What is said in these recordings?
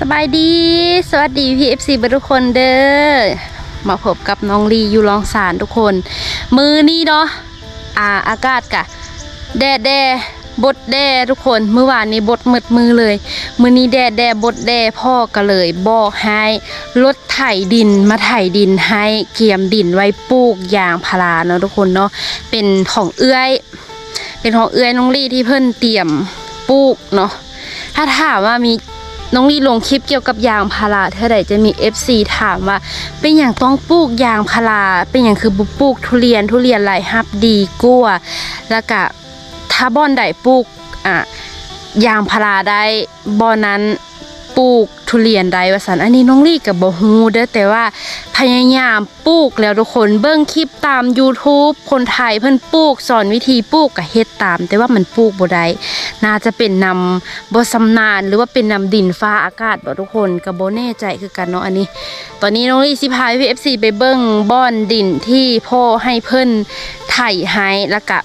สบายดี สวัสดีพี่เอฟซีทุกคนเด้อ มาพบกับน้องลีอยู่ลองสารทุกคน มือนี้เนาะ อ่าอากาศกะ แดดแดดบดแดดทุกคนเมื่อวานนี้บดมืดมือเลย มือนี้แดดแดดบดแดดพ่อก็เลยบอกให้รถไถดินมาไถดินให้เกียมดินไว้ปลูกยางพาราเนาะทุกคนเนาะเป็นของเอื้อย เป็นของเอื้อยน้องลี่ที่เพิ่นเตรียมปลูกเนาะถ้าถามว่ามี น้องลีลงคลิปเกี่ยวกับยางพาราเท่าใดจะมี FC ถามว่า เป็นอย่างต้องปลูกยางพาราเป็นอย่างคือบุปลูกทุเรียนทุเรียนลายฮับดีกว่าแล้วก็ถ้าบอนใดปลูกอะยางพาราได้บอนนั้น ปลูกทุเรียนได้ว่าสันอันนี้น้องลี่กับบ่ฮู้เด้อแต่ว่าพยายามปลูกแล้วทุกคนเบิ่งคลิปตาม YouTube คนไทยเพิ่นปลูกสอนวิธีปลูกก็เฮ็ดตาม แต่ว่ามันปลูกบ่ได้น่าจะเป็นนำบ่สำนานหรือว่าเป็นนำดินฟ้าอากาศบ่ทุกคนก็บ่แน่ใจคือกันเนาะอันนี้ ตอนนี้น้องลี่สิพาพี่ FC ไปเบิ่งบ่อนดินที่พ่อให้เพิ่นไถให้แล้วก็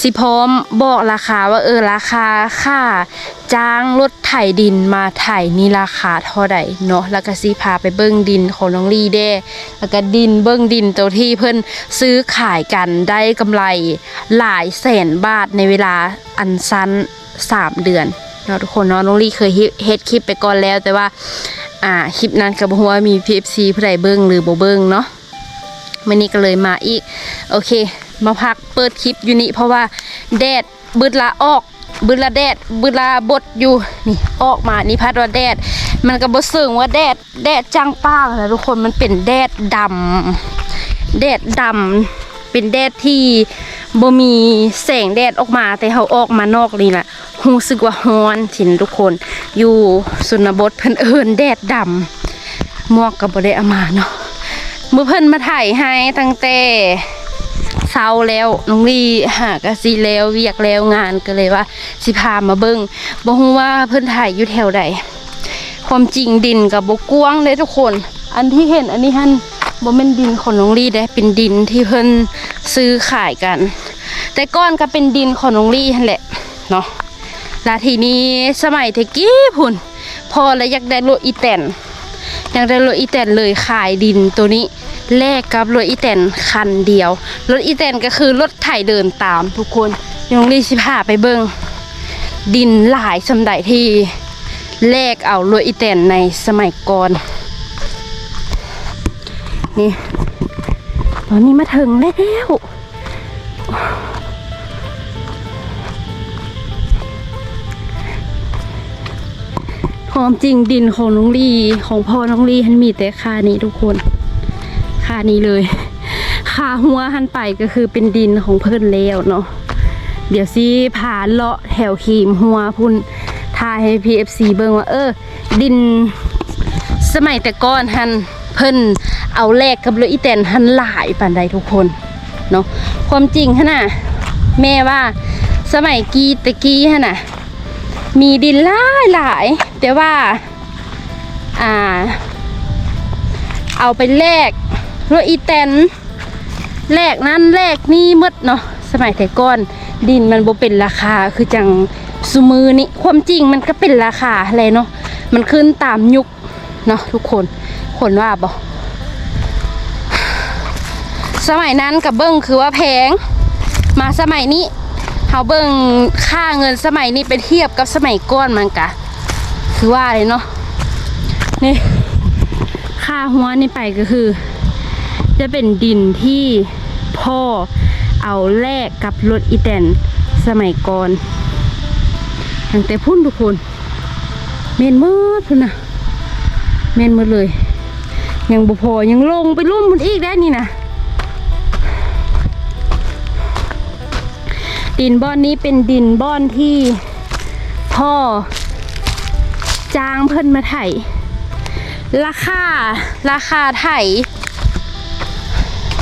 สิพร้อมบอกราคาว่าเออราคาค่าจ้างรถไถดินมาไถนี่ราคาเท่าใดเนาะแล้วก็สิพาไปเบิ่งดินของน้องลี่แด้แล้วก็ดินเบิ่งดินตัวที่เพิ่นซื้อขายกันได้กำไรหลายแสนบาทในเวลาอันสั้นสามเดือนเนาะทุกคนเนาะน้องลี่เคยเฮ็ดคลิปไปก่อนแล้ว แต่ว่าอ่าคลิปนั้นก็บ่ฮู้ว่ามี PFC ผู้ใดเบิ่งหรือบ่เบิ่งเนาะมื้อนี้ก็เลยมาอีก โอเค มาพักเปิดคลิปอยู่นี่เพราะว่าแดดบึดละออกบึดละแดดบึดละบดอยู่นี่ออกมานี่พัดว่าแดด มันก็บ่เซิงว่าแดดแดดจังป้างนะทุกคนมันเป็นแดดดำแดดดำเป็นแดดที่บ่มีแสงแดดออกมาแต่เขาออกมานอกนี่แหละรู้สึกว่าร้อนสินทุกคน อยู่สุนบทเพิ่นเอิ้นแดดดำหมวกก็บ่ได้เอามาเนาะเมื้อเพิ่นมาถ่ายให้ตั้งแต่ เช้าแล้วน้องลีหากะสิแล้วเวียกแล้วงานก็เลยว่า สิพามาเบิ่งบ่ฮู้ว่าเพิ่นถ่ายอยู่แถวใดความจริงดินกับบกว้างเลยทุกคน อันที่เห็นอันนี้ฮันบ่เป็นดินของน้องลี่ได้เป็นดินที่เพิ่นซื้อขายกัน แต่ก้อนก็เป็นดินของน้องลี่นั่นแหละเนาะแล้วทีนี้สมัยเทกี้พุ่น พอแล้วอยากได้รถอีแตนอยากได้รถอีแตนเลยขายดินตัวนี้ แลกกับรถอีแตนคันเดียว รถอีแตนก็คือรถไถเดินตามทุกคนน้องลี่สิพาไปเบิ่งดินหลายสำใดที่แลกเอารถอีแตนในสมัยก่อน นี่ ตอนนี้มาถึงแล้วความจริงดินของน้องลีของพ่อน้องลีหันมีแต่ค่านี้ทุกคน ค่านี้เลย ค่าหัวหันไปก็คือเป็นดินของเพิ่นแล้วเนาะเดี๋ยวสิพาเลาะแถวขีมหัวพุ่นทายให้ PFC เบิ่งว่า เออ ดิน สมัยแต่ก่อนหันเพิ่นเอาแลกกับรถอีแตนหันหลายปานใดทุกคนเนาะความจริงฮะน่ะแม่ว่าสมัยกีตะกี้ฮะน่ะมีดินหลายหลาย แต่ว่า อ่า เอาไปแลก รถอีแตนแลกนั้นแลกนี่หมดเนาะสมัยแต่ก่อนดินมันบ่เป็นราคาคือจังสุมือนี่ความจริงมันก็เป็นราคาอะไรเนาะมันขึ้นตามยุคเนาะทุกคนคนว่าบ่สมัยนั้นกับเบิ้งคือว่าแพงมาสมัยนี้เฮาเบิ้งค่าเงินสมัยนี้ไปเทียบกับสมัยก่อนมันกะ คือว่าเลยเนาะนี่ค่าหัวนี่ไปก็คือ จะเป็นดินที่พ่อเอาแลกกับรถอีแตนสมัยก่อนตั้งแต่พุ่นทุกคนเมนมืดพุ่นนะเมนมืดเลย ยังบ่พอยังลงไปลุ่มมันอีกได้นี่นะดินบ้อนนี้เป็นดินบ้อนที่พ่อจ้างเพิ่นมาไถราคาราคาไถ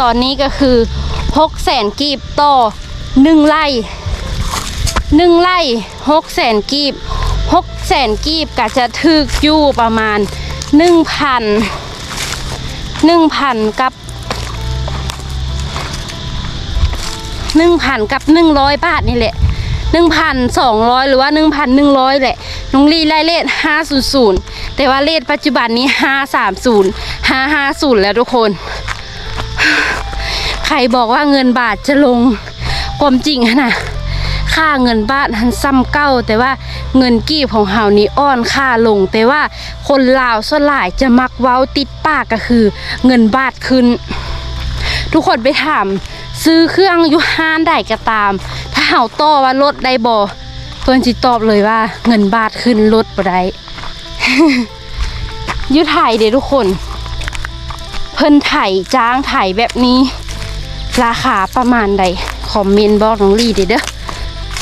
ตอนนี้ก็คือหกแสนกีบต่อหนึ่งไร่หนึ่งไร่หกแสนกีบหกแสนกีบก็จะถึกอยู่ประมาณหนึ่งพันหนึ่งพันกับหนึ่งพันกับหนึ่งร้อยบาทนี่แหละ 1,200 หรือว่า 1,100 แหละน้องลีไล่เลข500 แต่ว่าเลขปัจจุบันนี้ 530 550 แล้วทุกคน ใครบอกว่าเงินบาทจะลงความจริงนะค่าเงินบาทหันซ้ำเก้า แต่ว่าเงินกีบของเฮานี้อ่อนค่าลง แต่ว่าคนลาวส่วนหลายจะมักเว้าติดปากก็คือ เงินบาทขึ้น ทุกคนไปถามซื้อเครื่องอยู่ห้านได้ก็ตาม ถ้าเฮาต่อว่าลดได้บ่เพิ่อนสิตอบเลยว่า เงินบาทขึ้นลดบ่ได้อยู่ไทยเด้ทุกคน เพิ่นไถจ้างไถแบบนี้ ราคาประมาณใดคอมเมนต์บอกน้องลีเด้อเด้อ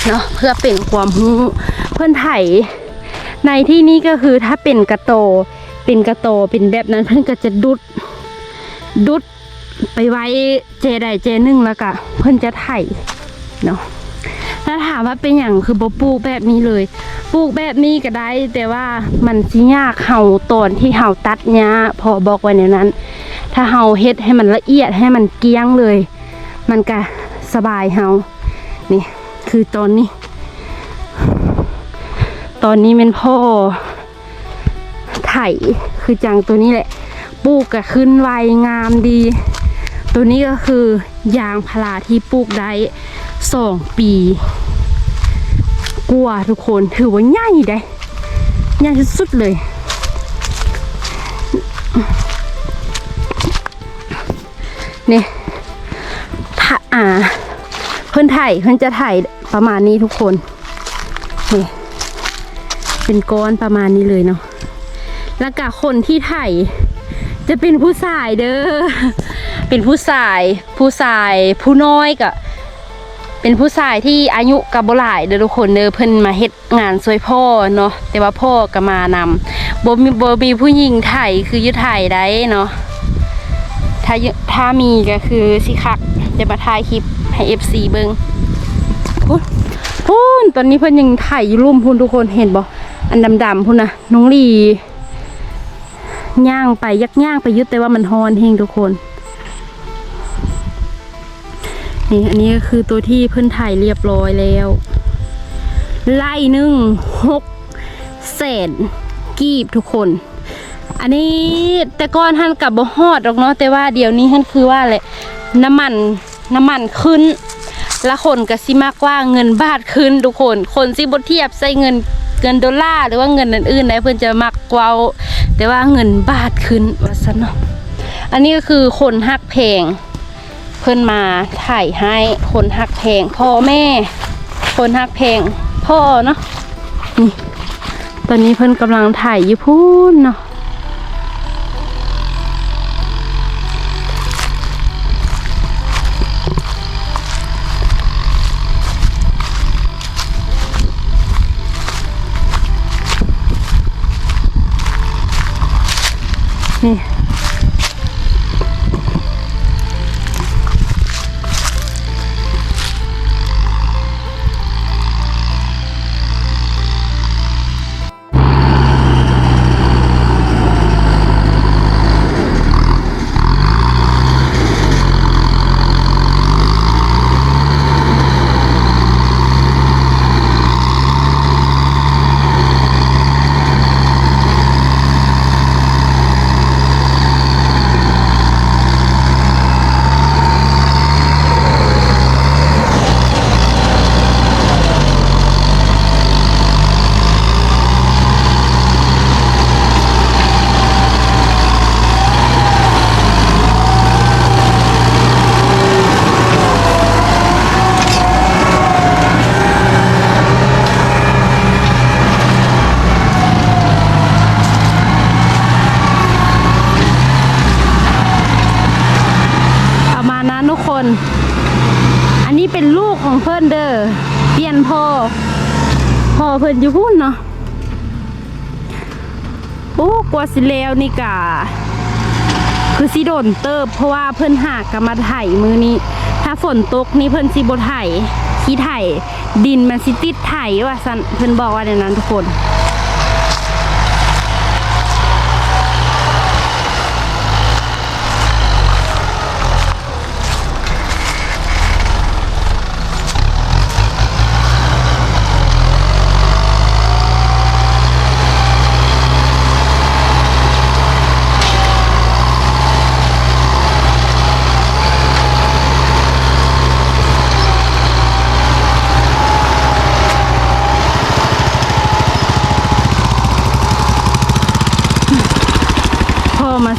เนาะเพื่อเป็นความรู้เพื่อนไถในที่นี้ก็คือถ้าเป็นกระโตเป็นกระโตเป็นแบบนั้นเพื่อนก็จะดุดดุดไปไว้เจใดเจหนึ่งแล้วก็เพื่อนจะไถเนาะถ้าถามว่าเป็นอย่างคือบ่ปลูกแบบนี้เลยปลูกแบบนี้ก็ได้ แต่ว่ามันสิยากเห่าตอนที่เห่าตัดหญ้าพอบอกไว้ในนั้น ถ้าเฮาเฮ็ดให้มันละเอียดให้มันเกี้ยงเลย มันก็สบายเฮานี่คือตอนนี้ ตอนนี้เป็นพ่อไถคือจังตัวนี้แหละปลูกก็ขึ้นไวงามดี ตัวนี้ก็คือยางพาราที่ปลูกได้สองปีกลัวทุกคนถือว่าใหญ่ได้ใหญ่สุดๆเลยนี่ถ้า อ่า เพื่อนถ่ายเพื่อนจะถ่ายประมาณนี้ทุกคนนี่เป็นก้อนประมาณนี้เลยเนาะแล้วก็คนที่ถ่ายจะเป็นผู้ชายเด้อเป็นผู้ชาย ผู้ชาย ผู้น้อยก็เป็นผู้ชายที่อายุกับบ่หลายเด้อทุกคนเด้อเพิ่นมาเฮ็ดงานช่วยพ่อเนาะแต่ว่าพ่อก็มานำบ่มีบ่มีผู้หญิงถ่ายคืออยู่ถ่ายได้เนาะ ถ้าถ้ามีก็คือสิคักจะมาถ่ายคลิปให้ FC เบิงพูนพูนตอนนี้เพิ่นยังถ่ายอยู่รุ่มพูนทุกคนเห็นบ่อันดำๆพูนนะน้องลีย่างไปยักย่างไปยึดแต่ว่ามันฮอนเฮงทุกคนนี่อันนี้ก็คือตัวที่เพิ่นถ่ายเรียบร้อยแล้ว ไล่หนึ่งหกแสนกีบทุกคน อันนี้แต่ก่อนท่านกับบ่ฮอดหรอกเนาะแต่ว่าเดี๋ยวนี้ท่านคือว่าแหละน้ำมันน้ำมันขึ้นและคนก็สิมากว่าเงินบาทขึ้นทุกคน คนสิบ่เทียบใส่เงินเงินดอลลาร์หรือว่าเงินอื่นๆได้เพิ่อนจะมักเว้าแต่ว่าเงินบาทขึ้นว่าซั่นเนาะอันนี้ก็คือคนฮักเพลงเพิ่อนมาถ่ายให้คนฮักเพลงพ่อแม่ คนฮักเพลงพ่อเนาะนี่ตอนนี้เพิ่อนกำลังถ่ายอยู่พูนเนาะ นเด้อเปลี่ยนพ่อพ่อเพื่อนอยู่พุ่นเนาะโอ้กว่าสิแล้วนี่กะคือสิโดนเติบ เพราะว่าเพื่อนหากกมาไถมือนี้ ถ้าฝนตกนี่เพื่อนสิบไถขี้ไถดินมันสิติดไถว่าสันเพื่อนบอกว่าในนั้นทุกคน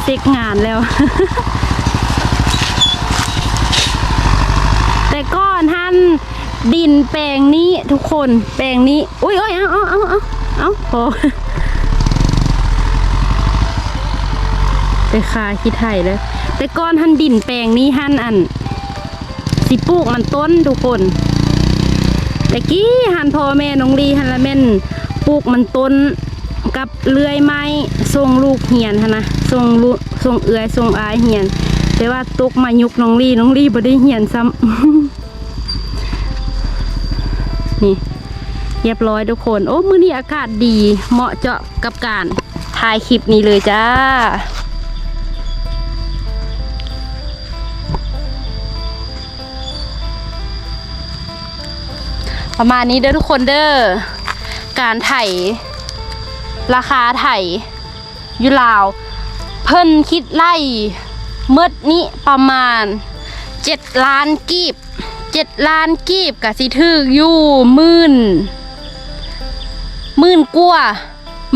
เซ็กงาน แต่ก่อนท่านดินแปลงนี้ทุกคนแปลงนี้อุ้ยอุ้ยเอาเอาเอาเอาเอาพอไปคาคิดไทยเลยแต่ก่อนท่านดินแปลงนี้ท่านอัน สิปลูกมันต้นทุกคนแต่กี้หันพ่อแม่น้องลีหันละแม่นปลูกมันต้นกับเลื่อยไม้ทรงลูกเหียนหั้นนะ ทรงลูกทรงเอื้อยทรงอายเหียน แต่ว่าตกมายุกน้องลีน้องลีบ่ได้เหียนซ้ำนี่เรียบร้อยทุกคน โอ้มื้อนี้อากาศดีเหมาะเจาะกับการถ่ายคลิปนี้เลยจ้าประมาณนี้เด้อทุกคนเด้อ การไถ่ราคาไถ่อยุลาว เพิ่นคิดไล่เมื่อนี้ประมาณเจ็ดล้านกีบเจ็ดล้านกีบกะสิถึกอยู่มื่นมื่นกว่า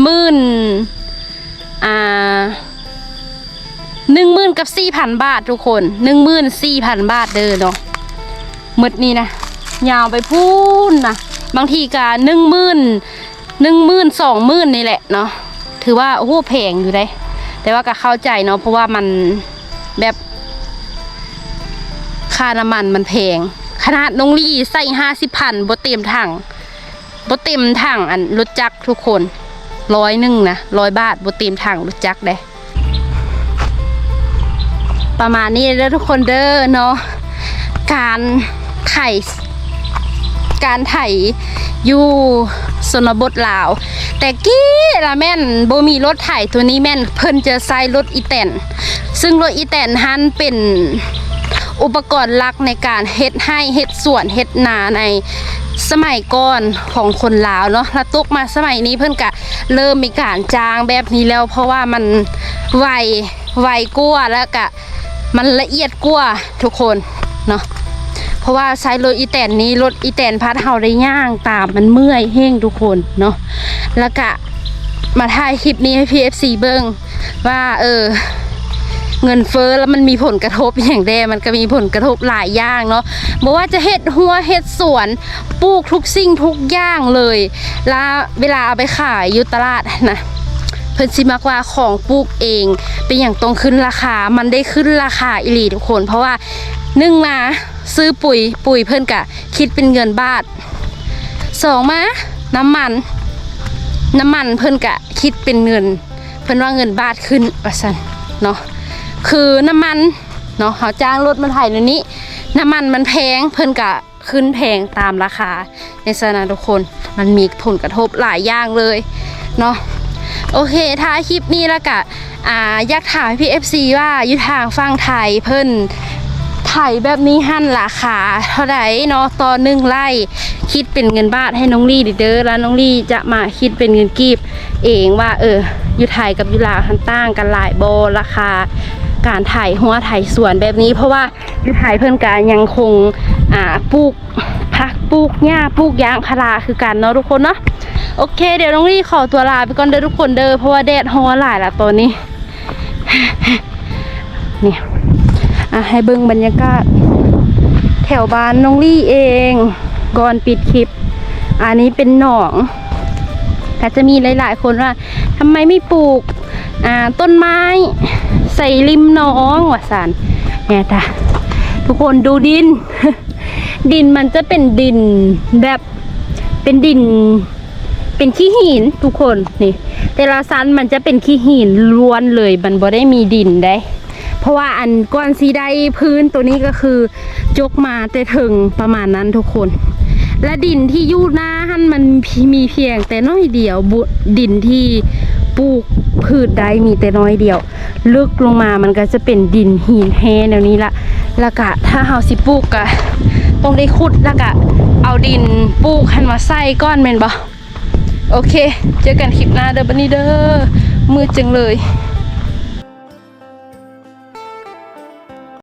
หมื่นอ่าหนึ่งมื่นกับสี่พันบาททุกคนหนึ่งมื่นสี่พันบาทเด้อเนาะหมดนี้นะยาวไปพูนนะบางทีก็หนึ่งมื่นหนึ่งมื่นสองมื่นนี่แหละเนาะถือว่าโอ้โหแพงอยู่ได้ แต่ว่าก็เข้าใจเนาะเพราะว่ามันแบบค่าน้ำมันมันแพง ขนาดน้องลี่ใส่ห้าสิบพันบเต็มถังบเต็มถังอันรถจักรทุกคนร้อยหนึ่งนะร้อยบาทบเต็มถังรถจักรได้ประมาณนี้เด้อทุกคนเด้อเนาะการไถ่การไถอยู่ สนบทลาว แต่กี้ละแม่นบ่มีรถไถตัวนี้แม่นเพิ่นจะใช้รถอีแตนซึ่งรถอีแตนฮันเป็นอุปกรณ์หลักในการเฮ็ดให้เฮ็ดสวนเฮ็ดนาในสมัยก่อนของคนลาวเนาะล้วตกมาสมัยนี้เพิ่นกะเริ่มมีการจ้างแบบนี้แล้ว เพราะว่ามันไวไวกว่าแล้วกะมันละเอียดกว่าทุกคนเนาะ เพราะว่าใช้รถอีแตนนี้รถอีแตนพัดเฮาได้ย่างตามมันเมื่อยแห้งทุกคนเนาะแล้วก็มาถ่ายคลิปนี้ให้ PFC เบิ้งว่าเออเงินเฟ้อแล้วมันมีผลกระทบอย่างแดมันก็มีผลกระทบหลายอย่างเนาะบอกว่าจะเฮ็ดหัวเฮ็ดสวนปลูกทุกสิ่งทุกอย่างเลยแล้วเวลาเอาไปขายอยู่ตลาดนะเพิ่นสิมากว่าของปลูกเอง เป็นอย่างตรงขึ้นราคา มันได้ขึ้นราคาอิลีทุกคน เพราะว่านึ่งมา ซื้อปุ๋ยปุ๋ยเพิ่นกะ คิดเป็นเงินบาทสองมาน้ำมัน น้ำมันเพิ่นกะ คิดเป็นเงิน เพิ่นว่าเงินบาทขึ้นว่าซั่นเนาะคือน้ำมันเนาะเขาจ้างรถมาไถเดี๋ยวนี้ น้ำมันมันแพงเพิ่นกะขึ้นแพงตามราคาในสนะทุกคนมันมีผลกระทบหลายอย่างเลยเนาะโอเคท้ายคลิปนี้แล้วกะอ่าอยากถามพี่ FC ว่าอยู่ทางฟังไทยเพิ่น ไทยแบบนี้หั่นราคาเท่าไหร่เนาะต่อหนึ่งไร่คิดเป็นเงินบาทให้น้องลี่เด้อแล้วน้องลี่จะมาคิดเป็นเงินกีบเองว่าเอออยู่ไทยกับอยู่ลาวหันต่างกันหลายโบราคาการถ่ายหัวถ่ายสวนแบบนี้เพราะว่าอยู่ไทยเพิ่อนกายังคงอ่าปลูกผักปลูกหญ้าปลูกยางพาราคือกันเนาะทุกคนเนาะโอเค เดี๋ยวน้องลี่ขอตัวลาไปก่อนเด้อทุกคนเด้อเพราะว่าแดดฮ้อนหลายละตอนนี้เนี่ย อะให้เบิ่งบรรยากาศ แถวบ้านน้องลี่เอง ก่อนปิดคลิป อันนี้เป็นหนองก็จะมีหลายๆ คนว่าทำไมไม่ปลูกอ่าต้นไม้ใส่ริมหนองวะสันเนี่ยจ้ะทุกคนดูดิน ดินมันจะเป็นดินแบบเป็นดิน เป็นขี้หินทุกคนนี่ แต่ละซันมันจะเป็นขี้หินล้วนเลยมันบ่ได้มีดินได้ เพราะว่าอันก้อนสีได้พื้นตัวนี้ก็คือ จกมาแต่ถึงประมาณนั้นทุกคน และดินที่ยู่หน้าหันมันมีเพียงแต่น้อยเดียวบุดินที่ปลูกพืชได้มีแต่น้อยเดียว ลึกลงมามันก็จะเป็นดินหินแฮแนวนี้ละแล้วก็ถ้าเฮาสิปลูกก็ต้องได้ขุดแล้วก็เอาดินปลูกหันมาใส่ก้อนแม่นบ่โอเค เจอกันคลิปหน้าเด้อบันนี้เด้อมืดจังเลย